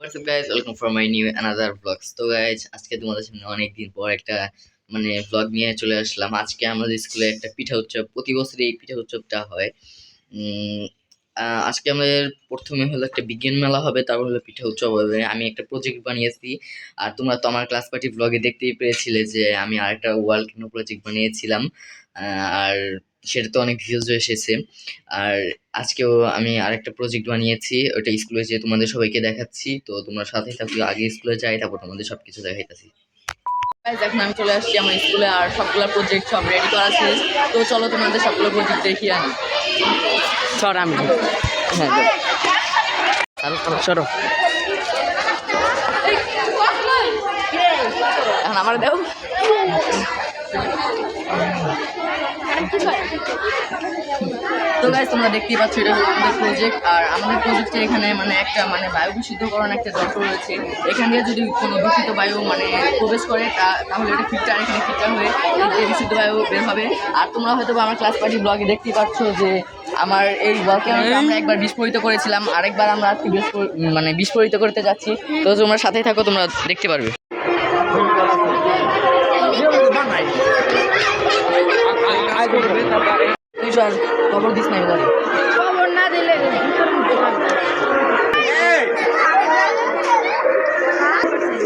WhatsApp guys welcome for my new another blogs তো guys আজকে তোমাদের সামনে অনেক দিন পর একটা মানে ব্লগ নিয়ে চলে আসলাম। আজকে আমাদের স্কুলে একটা পিঠা উৎসব। প্রতি বছর এই পিঠা উৎসবটা হয়। আজকে আমাদের প্রথমে হলো একটা বিজ্ঞান মেলা হবে, তারপর হলো পিঠা উৎসব হবে। আমি একটা প্রজেক্ট বানিয়েছি। আর তোমরা তো আমার ক্লাস পার্টি ব্লগে দেখতেই পেয়েছিলে যে আমি আরেকটা ওয়ার্ল্ড প্রজেক্ট বানিয়েছিলাম। আর সেটা তো অনেক ভিউজ এসেছে। আর আজকেও আমি আরেকটা প্রজেক্ট বানিয়েছি ওটা স্কুলে যেয়ে তোমাদের সবাইকে দেখাচ্ছি। তো তোমরা সাথে থাকো আগে স্কুলে যাই তারপর তোমাদের সবকিছু দেখাইতেছি। এখন আমি চলে আসছি আমার স্কুলে আর সবগুলো প্রজেক্ট সব রেডি করা শেষ তো চলো তোমাদের সবগুলো প্রজেক্ট দেখিয়ে আনি সর আমি হ্যাঁ সরো এখন আমার দাও। তো গাইজ তোমরা দেখতেই পাচ্ছ এটা হলো আমাদের প্রজেক্ট আর আমাদের প্রজেক্টে এখানে মানে একটা মানে বায়ু বিশুদ্ধকরণ একটা যন্ত্র রয়েছে। এখান দিয়ে যদি কোনো দূষিত বায়ু মানে প্রবেশ করে তা- তাহলে এটা ফিল্টার এখানে ফিল্টার হয়ে যে বিশুদ্ধ বায়ু বের হবে। আর তোমরা হয়তো বা আমার ক্লাস পার্টি ব্লগে দেখতেই পাচ্ছ যে আমার এই ভলকেনোটা আমরা একবার বিস্ফোরিত করেছিলাম। আরেকবার আমরা আজকে মানে বিস্ফোরিত করতে যাচ্ছি। তো তোমরা সাথেই থাকো তোমরা দেখতে পারবে। তুই সর খবর দিস না এবারে। খবর না দিলে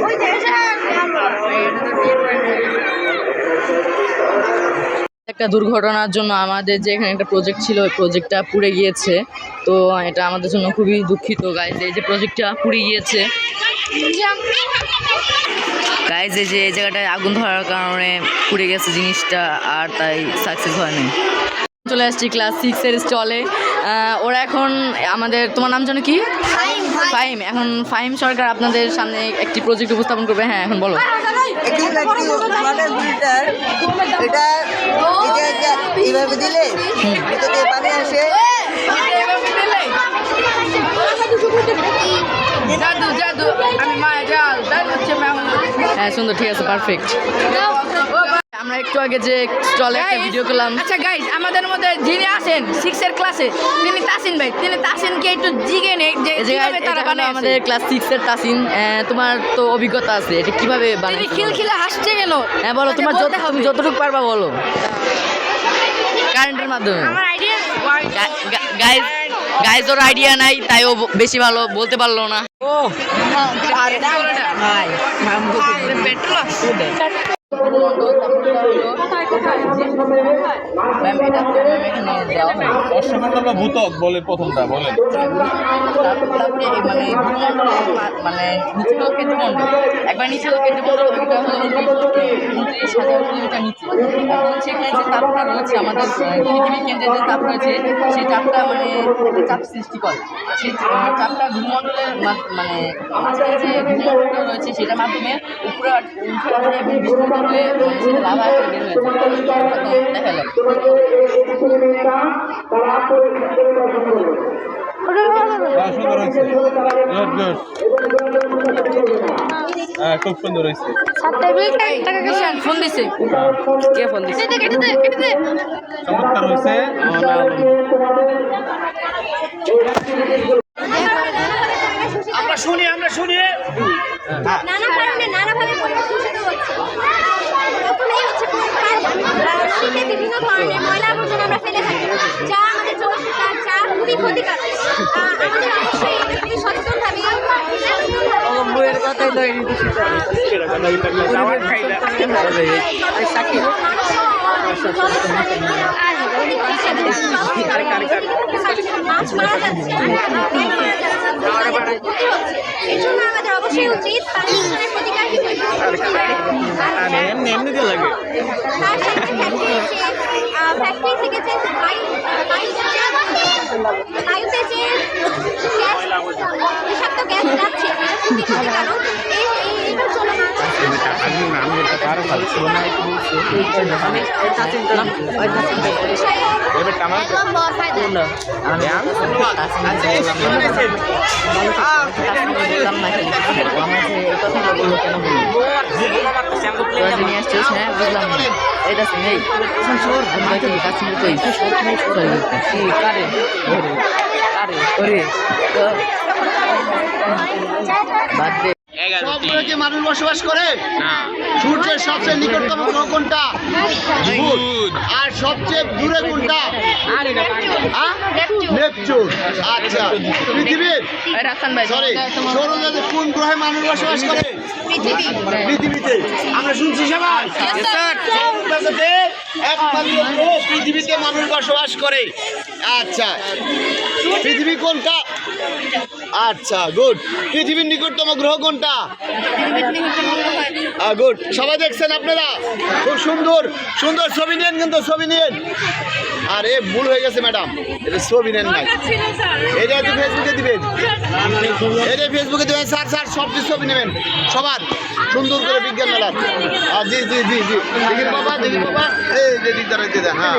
ওই যে এসে একটা দুর্ঘটনার জন্য আমাদের যে এখানে একটা প্রজেক্ট ছিল ওই প্রজেক্টটা পুড়ে গিয়েছে। তো এটা আমাদের জন্য খুবই দুঃখিত গাইজ এই যে প্রজেক্টটা পুড়ে গিয়েছে। গাইজ এই যে এই জায়গাটায় আগুন ধরার কারণে পুড়ে গেছে জিনিসটা আর তাই সাকসেস হয়নি। চলে আসছি ক্লাস সিক্সের স্টলে ওরা এখন আমাদের তোমার নাম জানো কি? ফাইম এখন ফাইম সরকার আপনাদের সামনে একটি প্রজেক্ট উপস্থাপন করবে। হ্যাঁ এখন বলো। একটি একটি ওয়াটার ফিল্টার এটা এটা এটা এইভাবে দিলে পানি আসে। জাদু জাদু। আমি মায়া জাল। হচ্ছে হ্যাঁ সুন্দর ঠিক আছে পারফেক্ট আমরা একটু আগে যে স্টলে একটা ভিডিও করলাম। আচ্ছা গাইস আমাদের মধ্যে যিনি আছেন সিক্সের ক্লাসে তিনি তাসিন ভাই তিনি তাসিনকে একটু জিগে নেই যে কীভাবে তারা বানায় আমাদের ক্লাস সিক্স এর তাসিন আহ, তোমার তো অভিজ্ঞতা আছে এটা কীভাবে তিনি বানাইছো খিলখিলে হাসছে কেন? হ্যাঁ বলো তোমার যত তুমি যতটুকু পারবা বলো। কারেন্টের মাধ্যমে। আমার আইডিয়া গাইজ গাইজ ওর আইডিয়া নাই তাই ও বেশি ভালো বলতে পারল না। ও পেট্রোল ভূতক বলে প্রথমটা বলেন। তারপরে মানে মানে নিচে কেন্দ্রমণ্ডল একবার নিচে কেন্দ্রমণ্ডল হলো উনত্রিশ হাজার কিলোমিটার এখন সেখানে যে তাপটা রয়েছে আমাদের পৃথিবীর কেন্দ্রে যে তাপ রয়েছে সেই তাপটা মানে চাপ সৃষ্টি করে সেই চাপটা ভূমণ্ডলের মানে মাঝখানে যে ভূমণ্ডলটা রয়েছে সেটার মাধ্যমে উপরে উঠে আসে এবং বিস্ফোরিত হয়ে মানে সেটা লাভা আকারে বের হয়ে এখন দেখা গেল হ্যাঁ খুব সুন্দর হয়েছে। ফোন দিছে। কে ফোন দিচ্ছে কেটে দে কেটে দে। চমৎকার হয়েছে। আমরা শুনি আমরা শুনি। নানা কারণে নানাভাবে পরিবেশ দূষিত হচ্ছে। বিভিন্ন ধরনের ময়লা আবর্জনা আমরা ফেলে থাকি। যা আমাদের যা খুবই ক্ষতিকারক। আমাদের অবশ্যই সচেতনভাবে মাছ মারা যাচ্ছে জন্য আমাদের অবশ্যই উচিত প্রতিকার তার সাথে ফ্যাক্টরি থেকে যে বায়ুতে যে বিষাক্ত গ্যাস যাচ্ছে এটা হ্যাঁ বুঝলাম না এই তাসিন এই আমি বাইকে তাসিন কারে তো বাদ দে। সব গ্রহে মানুষ বসবাস করে? সূর্যের সবচেয়ে নিকটতম গ্রহ কোনটা? আর সবচেয়ে দূরে কোনটা? হ্যাঁ? নেপচুন। আচ্ছা। পৃথিবীর সরি সৌরজগতে কোন গ্রহে মানুষ বসবাস করে? পৃথিবীতে। আমরা শুনছি সবাই। পৃথিবীতে মানুষ বসবাস করে। আচ্ছা। পৃথিবী কোনটা? আচ্ছা গুড পৃথিবীর নিকটতম গ্রহ কোনটা? গুড সবাই দেখছেন আপনারা? খুব সুন্দর সুন্দর ছবি নেন কিন্তু, ছবি নেন আর এ ভুল হয়ে গেছে ম্যাডাম এটা ছবি নেন নাই। এটা একটু ফেসবুকে দিবেন। এটা ফেসবুকে দিবেন। স্যার স্যার, সব কিছু ছবি নেবেন। সবার। সুন্দর করে বিজ্ঞান মেলা। জি জি জি জি। দেখি বাবা দেখি বাবা। এই যে, দিক দ্বারা হ্যাঁ।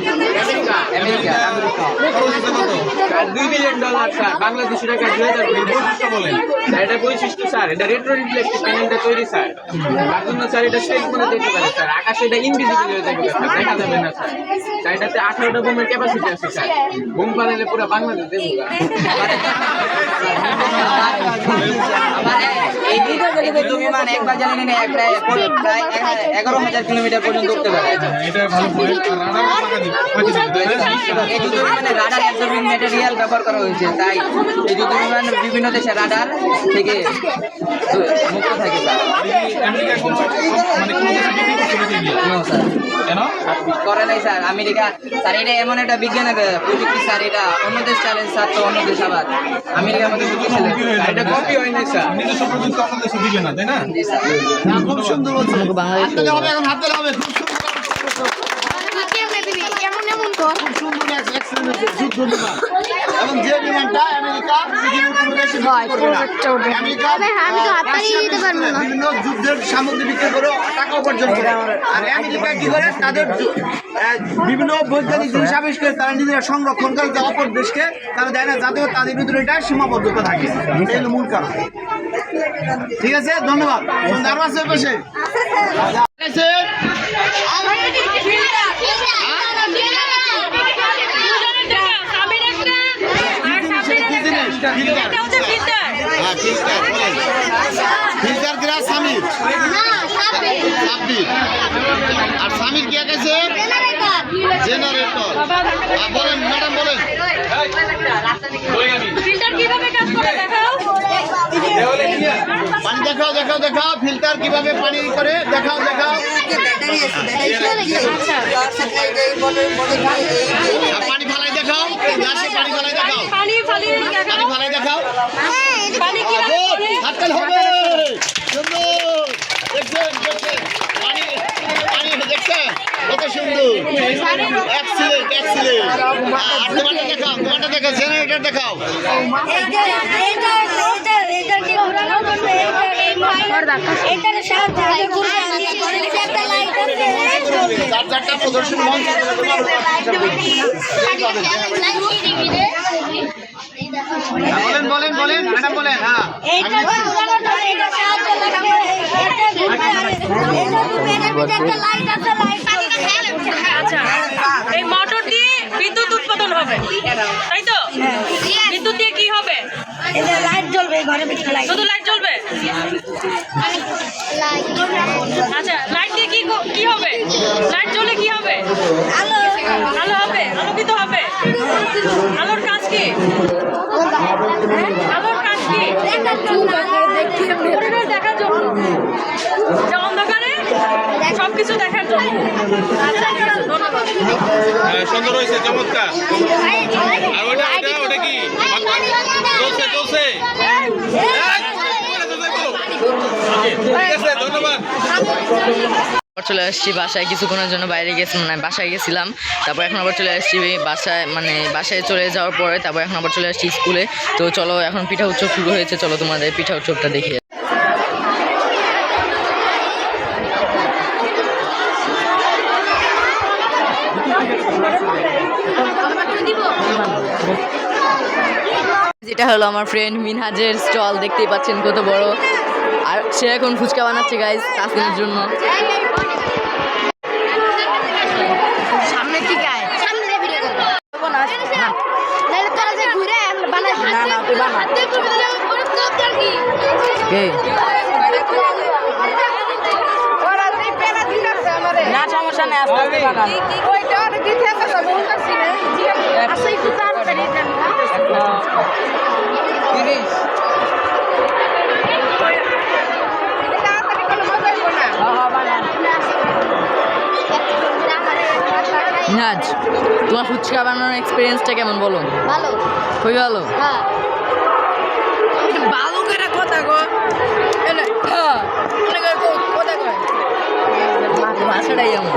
அமெரிக்கா দুই বিলিয়ন ডলার স্যার বাংলাদেশি টাকা দুই হাজার স্যার এটা রেট্রো রিফ্লেক্টিভ তৈরি স্যার তার স্যার এটা স্টেজ মনে যেতে স্যার আকাশে এটা ইনভিজিবল হয়ে স্যার দেখা যাবে না ক্যাপাসিটি আছে স্যার বোম পালালে পুরো বাংলাদেশ দেবো একবার জ্বালিয়ে নিয়ে প্রায় এগারো হাজার কিলোমিটার পর্যন্ত উঠতে পারে রাডার অ্যাবজর্বিং ম্যাটেরিয়াল ব্যবহার করা হয়েছে তাই এই দুটো বিমান বিভিন্ন দেশে রাডার থেকে মুক্ত থাকে মানে করে নাই স্যার। আমেরিকা স্যার এটা এমন একটা বিজ্ঞানের প্রযুক্তি স্যার এটা অন্য দেশ চ্যালেঞ্জ স্যার তো অন্য দেশ আবার। আমেরিকা মধ্যে কপি হয়ে এটা যাবে কপি হয়নি স্যার। নিজস্ব প্রযুক্তি অন্য দেশে দিবে না তাই না? খুব সুন্দর বলছে। বাংলাদেশ হাত দিলে হবে এখন হাত দিলে হবে খুব সুন্দর। কেমন কর খুব সুন্দর এক accident হয়েছে, যুদ্ধ বিমান এবং যে বিমানটা আমেরিকা পৃথিবীর কোনো দেশে বিক্রি করবে না। আমেরিকা তবে আমি তো হাত তালি দিতে পারব না। বিভিন্ন যুদ্ধের সামগ্রী বিক্রি করে টাকা উপার্জন করে। আর আমেরিকা কি করে? তাদের বিভিন্ন বৈজ্ঞানিক জিনিস আবিষ্কার তারা নিজেরা সংরক্ষণ করে যে অপর দেশকে তারা দেয় না যাতে তাদের ভিতরে এটা সীমাবদ্ধতা থাকে। হলো মূল কারণ। ঠিক আছে? ধন্যবাদ। হ্যাঁ। ফিল্টার আর সামির কি আঁকেছে জেনারেটর বলেন ম্যাডাম বলেন। দেখাও দেখাও দেখাও ফিল্টার কীভাবে পানি করে দেখাও দেখাও। পানি ফালাই দেখাও গ্লাসে পানি ফালাই দেখাও। পানি ফালাই দেখাও। হাততালি হবে। সুন্দর দেখছেন দেখছেন। পানি পানি দেখছেন। কত সুন্দর। এক্সিলেন্ট এক্সিলেন্ট আর তোমারটা দেখাও তোমারটা দেখাও জেনারেটর দেখাও। বলেন বলেন বলেন, ম্যাডাম বলেন হ্যাঁ। আচ্ছা এই মোটর দিয়ে বিদ্যুৎ উৎপাদন হবে, তাই তো বিদ্যুৎ দিয়ে কি হবে ঘরে ভিতরে লাইট শুধু লাইট জ্বলবে? আচ্ছা লাইট দিয়ে কি কি হবে? লাইট জ্বলে কি হবে? আলো। আলো হবে? আলোকিত হবে? আলোর কাজ কি? আলোর কাজ কি? পরিবেশ দেখার জন্য। যে অন্ধকারে সবকিছু দেখার জন্য। আচ্ছা সুন্দর হয়েছে চমৎকার। আর ওটা ওটা ওটা কি চলছে চলছে ঠিক আছে ধন্যবাদ আবার চলে আসছি বাসায়, কিছুক্ষণের জন্য বাইরে গেছি মানে বাসায় গেছিলাম। তারপর এখন আবার চলে আসছি বাসায় মানে বাসায় চলে যাওয়ার পরে, তারপর এখন আবার চলে আসছি স্কুলে। তো চলো, এখন পিঠা উৎসব শুরু হয়েছে, চলো তোমাদের পিঠা উৎসবটা দেখি যেটা হলো আমার ফ্রেন্ড মিনহাজের স্টল দেখতেই পাচ্ছেন কত বড়। আর সে এখন ফুচকা বানাচ্ছে গাইজ তাসলিমের জন্য। না সমস্যা নেই আস্তে আস্তে বানান আচ্ছা একটু তাড়াতাড়ি দেন মিনহাজ তোমার ফুচকা বানানোর এক্সপিরিয়েন্সটা কেমন বলো? ভালো। খুবই ভালো? হ্যাঁ। ভালো করে কথা গো কথা কয়? ভাষাটাই এমন।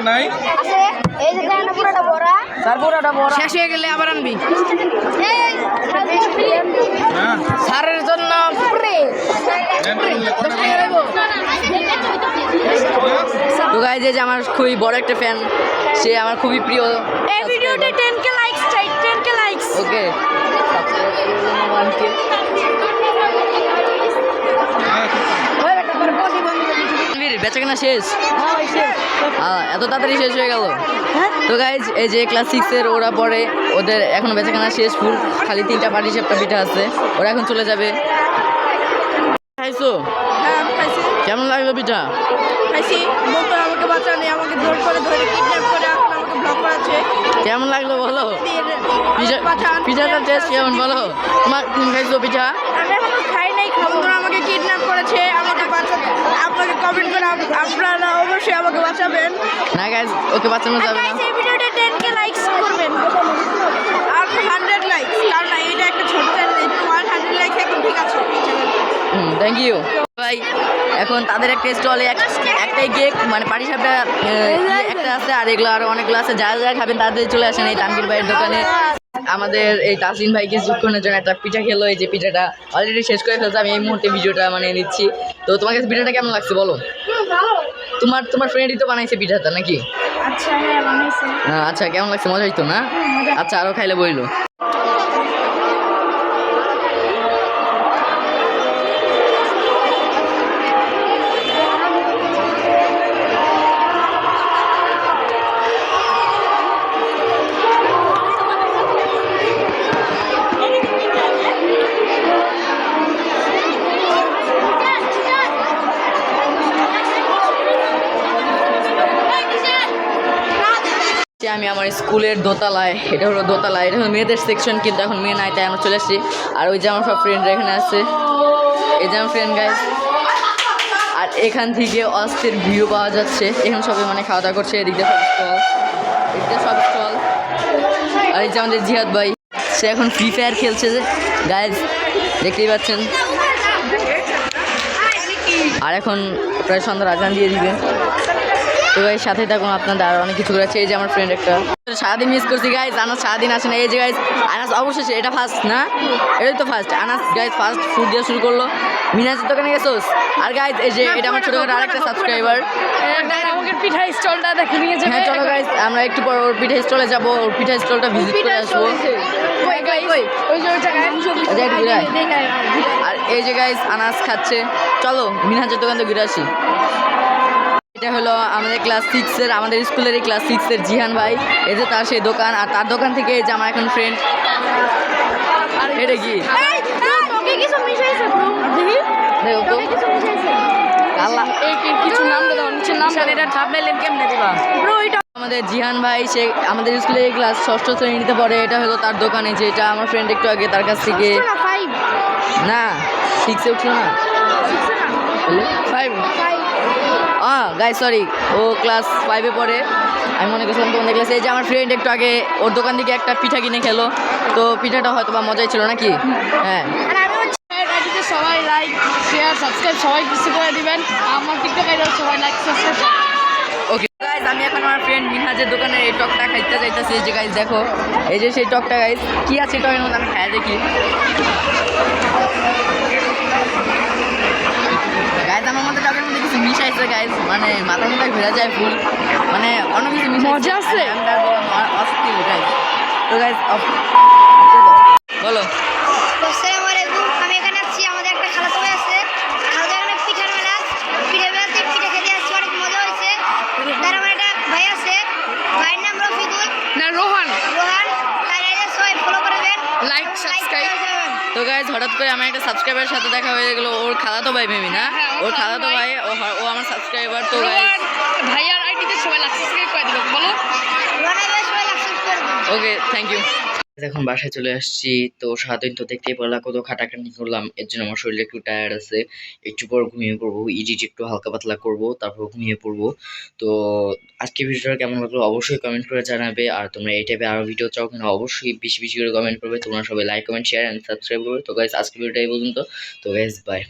এমিনা নাই। আছে এই যে গানা পুরোটা বড়া তারপরটা বড় শেষ হয়ে গেলে আবার আনবি। হ্যাঁ। জন্য তো গাইজ যে আমার খুবই বড় একটা ফ্যান সে আমার খুবই প্রিয়। এই ভিডিওতে 10k লাইকস চাই 10k লাইকস ওকে বেচাকেনা শেষ? আহ, এত তাড়াতাড়ি শেষ হয়ে গেল? তো গাইজ এই যে ক্লাস সিক্সের ওরা পড়ে ওদের এখন বেচাকেনা শেষ ফুল খালি তিনটা পাটি সেপটা পিঠা আছে। ওরা এখন চলে যাবে। খাইছো? হ্যাঁ কেমন লাগল পিঠা? খাইছি। আমাকে বাঁচানি আমাকে জোর করে ধরে কিডন্যাপ করে কেমন লাগল বলো? দিয়ে পিঠা আমাকে বাঁচান পিঠাটার টেস্ট কেমন বলো? তোমার তুমি খাইছো পিঠা আমি এখনও খাই নাই খাব আমাকে কিডন্যাপ করেছে আমাকে বাঁচাতে আপনাকে কমেন্ট করে আপ- আপনারা অবশ্যই আমাকে বাঁচাবেন। না গাইজ ওকে বাঁচানো যাবে না। এই ভিডিওটা 10k লাইকস করবেন। আর 100 লাইকস কারণ এটা একটা ছোট চ্যানেল 100 লাইকস এখন ঠিক আছে। হুম থ্যাংক ইউ ভাই এখন তাদের একটা স্টলে একটাই কেক মানে পাটি সাপটা একটা আছে আর এগুলো আরও অনেকগুলো আছে। যারা যারা খাবেন তাদের চলে আসেন এই তানভীর ভাইয়ের দোকানে। আমাদের এই তাসলিন ভাইকে কিছুক্ষণের জন্য একটা পিঠা খেলো এই যে পিঠাটা অলরেডি শেষ করে ফেলছে আমি এই মুহূর্তে ভিডিওটা মানে নিচ্ছি। তো তোমার কাছে পিঠাটা কেমন লাগছে বলো? তোমার তোমার ফ্রেন্ডই তো বানাইছে পিঠাটা নাকি? আচ্ছা হ্যাঁ হ্যাঁ, আচ্ছা কেমন লাগছে? মজা হইতো না? আচ্ছা আরও খাইলে বইলো। আমি আমার স্কুলের দোতলায়, এটা হলো দোতলায়, এটা হলো মেয়েদের সেকশন কিন্তু এখন মেয়ে নাই, তাই আমরা চলে আসছি। আর ওই যে আমার সব ফ্রেন্ডরা এখানে আছে। এই যে আমার ফ্রেন্ড গাইজ আর এখান থেকে অস্থির ভিউ পাওয়া যাচ্ছে। এখানে সবাই মানে খাওয়া দাওয়া করছে, এদিক সব স্টল এদিক সব স্টল আর এই যে আমাদের জিহাদ ভাই, সে এখন ফ্রি ফায়ার খেলছে যে। গাইজ দেখতেই পাচ্ছেন। আর এখন প্রায় সন্ধ্যার আজান দিয়ে দিবে। তো গাইজ সাথে থাকুন আপনাদের আর অনেক কিছু করেছে। এই যে আমার ফ্রেন্ড একটা। সারাদিন মিস করছি গাইজ আনাস সারাদিন আসে না। এই যে গাইজ আনাস অবশেষে এটা ফার্স্ট না? এটাই তো first Anas guys first food দিয়ে শুরু করল। মিনাজের দোকানে গেছোস? আর গাইজ এই যে এটা আমার ছোটোখাটো আরেকটা সাবস্ক্রাইবার আমাকে পিঠা স্টলটা দেখে নিয়ে যাবে। হ্যাঁ চলো গাইজ আমরা একটু পর ওর পিঠা স্টলে যাব। ওর পিঠা স্টলটা ভিজিট করে আসব। আর এই যে গাইজ আনাস খাচ্ছে। চলো মিনহাজের দোকান থেকে ঘুরে আসি। এটা হলো আমাদের ক্লাস সিক্সের আমাদের স্কুলের এই ক্লাস সিক্সের জিহান ভাই। এই যে তার সেই দোকান আর তার দোকান থেকে এই যে আমার এখন ফ্রেন্ড এটা কি? আমাদের জিহান ভাই সে আমাদের স্কুলে ক্লাস ষষ্ঠ শ্রেণীতে পড়ে এটা হলো তার দোকানে যেটা আমার ফ্রেন্ড একটু আগে তার কাছ থেকে না সিক্সে উঠল না। ফাইভ গাই সরি ও ক্লাস ফাইভে পড়ে। আমি মনে করছিলাম তোমাদের ক্লাসে এই যে আমার ফ্রেন্ড একটু আগে ওর দোকান থেকে একটা পিঠা কিনে খেলো। তো পিঠাটা হয়তো বা মজাই ছিল নাকি? হ্যাঁ। সবাই লাইক শেয়ার সাবস্ক্রাইব সবাই কিছু করে দিবেন। আমার টিকটক আইডি সবাই লাইক সাবস্ক্রাইব ওকে গাইজ আমি এখন আমার ফ্রেন্ড মিনহাজের দোকানের এই টকটা খাইতে যাইতেছি। এই যে গাইজ দেখো এই যে সেই টকটা গাইজ কি আছে টকের মধ্যে আমি খাই দেখি। গাইজ আমার মধ্যে টকের মধ্যে মিশাইছে গাইজ মানে মাথার মধ্যে ঘুরে যায় ফুল মানে অন্য কিছু মজা আছে? অস্থির গাইজ তো গাইজ বলো। আসসালামু আলাইকুম আমি এখানে আছি আমাদের একটা আছে। খালাতো এখানে পিঠার মেলা। পিঠা মেলাতে পিঠা খেতে আসছি অনেক মজা হয়েছে। তার আমার একটা ভাই আছে ভাইয়ের নাম রফিকুল। না রোহান। রোহান তার আইডি সবাই ফলো করবেন। লাইক সাবস্ক্রাইব তো গাইজ হঠাৎ করে আমার একটা সাবস্ক্রাইবারের সাথে দেখা হয়ে গেলো। ওর খালাতো ভাই ভেবি না? হ্যাঁ, ওর খালাতো ভাই। ও ও আমার সাবস্ক্রাইবার তো গাইজ রোহান ভাইয়ার আইডিতে সবাই সাবস্ক্রাইব করে বলো। ভাই ওকে থ্যাংক ইউ এখন বাসায় চলে আসছি। তো সারাদিন তো দেখতেই পারলা কত খাটাখাটি করলাম। এর জন্য আমার শরীরে একটু টায়ার্ড আছে। একটু পর ঘুমিয়ে পড়ব। ইডিট একটু হালকা পাতলা করব, তারপর ঘুমিয়ে পড়ব। তো আজকে ভিডিওটা কেমন লাগল অবশ্যই কমেন্ট করে জানাবে। আর তোমরা এই টাইপের আরও ভিডিও চাও কিনা অবশ্যই বেশি বেশি করে কমেন্ট করবে। তোমরা সবাই like comment share and subscribe করবে। তো গাইজ আজকে ভিডিওটা এই পর্যন্ত। তো গাইজ বাই